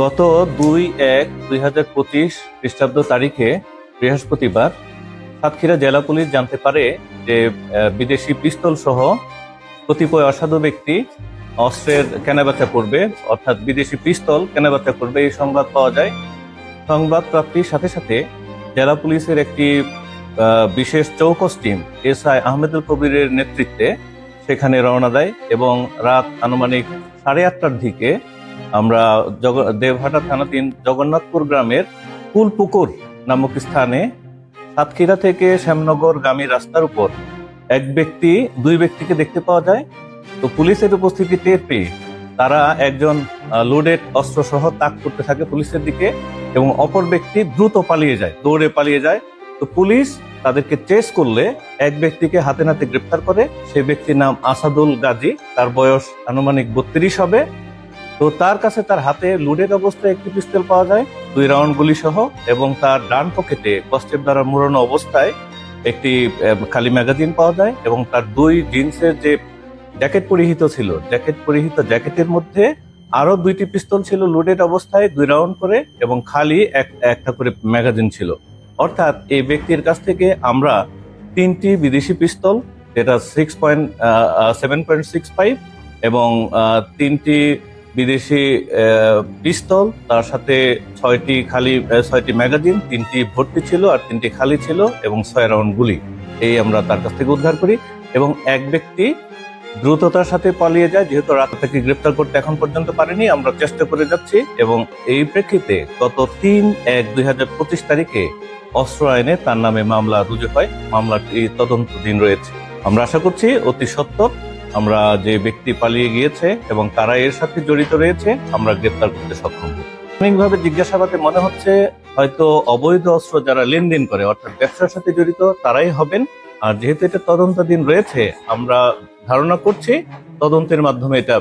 গত দুই এক দুই হাজার পঁচিশ খ্রিস্টাব্দ তারিখে বৃহস্পতিবার সাতক্ষীরা জেলা পুলিশ জানতে পারে যে বিদেশি পিস্তল সহ কতিপয় অসাধু ব্যক্তি অস্ত্রের কেনাবেচা করবে, অর্থাৎ বিদেশি পিস্তল কেনাবেচা করবে, এই সংবাদ পাওয়া যায়। সংবাদ প্রাপ্তির সাথে সাথে জেলা পুলিশের একটি বিশেষ চৌকস টিম এস আই আহমেদুল কবিরের নেতৃত্বে সেখানে রওনা দেয় এবং রাত আনুমানিক সাড়ে আটটার দিকে আমরা দেবহাটা থানাধীন জগন্নাথপুর গ্রামের কুলপুকুর নামক স্থানে সাতক্ষীরা থেকে শ্যামনগর গামী রাস্তার উপর এক ব্যক্তি দুই ব্যক্তিকে দেখতে পাওয়া যায়। তো পুলিশের উপস্থিতি টের পেয়ে তারা একজন লোডেড অস্ত্র সহ তাক করতে থাকে পুলিশের দিকে এবং অপর ব্যক্তি দ্রুত পালিয়ে যায়, দৌড়ে পালিয়ে যায়। তো পুলিশ তাদেরকে চেস করলে এক ব্যক্তিকে হাতে নাতে গ্রেপ্তার করে। সেই ব্যক্তির নাম আসাদুল গাজী, তার বয়স আনুমানিক বত্রিশ হবে। তো তার কাছে তার হাতে লুডেড অবস্থায় একটি পিস্তল পাওয়া যায়, দুই রাউন্ড গুলি সহ, এবং তার ডান পকেটে কষ্টের দ্বারা মুড়ানো অবস্থায় একটি খালি ম্যাগাজিন পাওয়া যায়, এবং তার দুই জিন্সের যে জ্যাকেট পরিহিত ছিল, জ্যাকেট পরিহিত জ্যাকেটের মধ্যে আরও দুইটি পিস্তল ছিল লোডেড অবস্থায়, দুই রাউন্ড করে, এবং খালি এক- একটা করে ম্যাগাজিন ছিল। অর্থাৎ এই ব্যক্তির কাছ থেকে আমরা তিনটি বিদেশি পিস্তল, যেটা six point seven point six five এবং তিনটি বিদেশি পিস্তল, তার সাথে ছয়টি খালি ছয়টি ম্যাগাজিন, তিনটি ভর্তি ছিল আর তিনটি খালি ছিল এবং ছয় রাউন্ড গুলি। এই আমরা তার কাছ থেকে উদ্ধার করি এবং এক ব্যক্তি দ্রুততার সাথে পালিয়ে যায়, যেহেতু রাত থেকে গ্রেপ্তার করতে এখন পর্যন্ত পারেনি, আমরা চেষ্টা করে যাচ্ছি এবং এই প্রেক্ষিতে গত তিন এক দুই হাজার পঁচিশ তারিখে অস্ত্র আইনে তার নামে মামলা রুজু হয়। মামলাটি তদন্তধীন রয়েছে। আমরা আশা করছি অতি সত্বর আমরা যে ব্যক্তি পালিয়ে গিয়েছে এবং তারা এর সাথে জড়িত রয়েছে, আমরা গ্রেপ্তার করতে সক্ষম প্রাথমিকভাবে জিজ্ঞাসাবাদে মনে হচ্ছে হয়তো অবৈধ অস্ত্র যারা লেনদেন করে, অর্থাৎ ব্যবসার সাথে জড়িত, তারাই হবেন। আর যেহেতু এটা তদন্তাধীন রয়েছে, আমরা ধারণা করছি তদন্তের মাধ্যমে এটা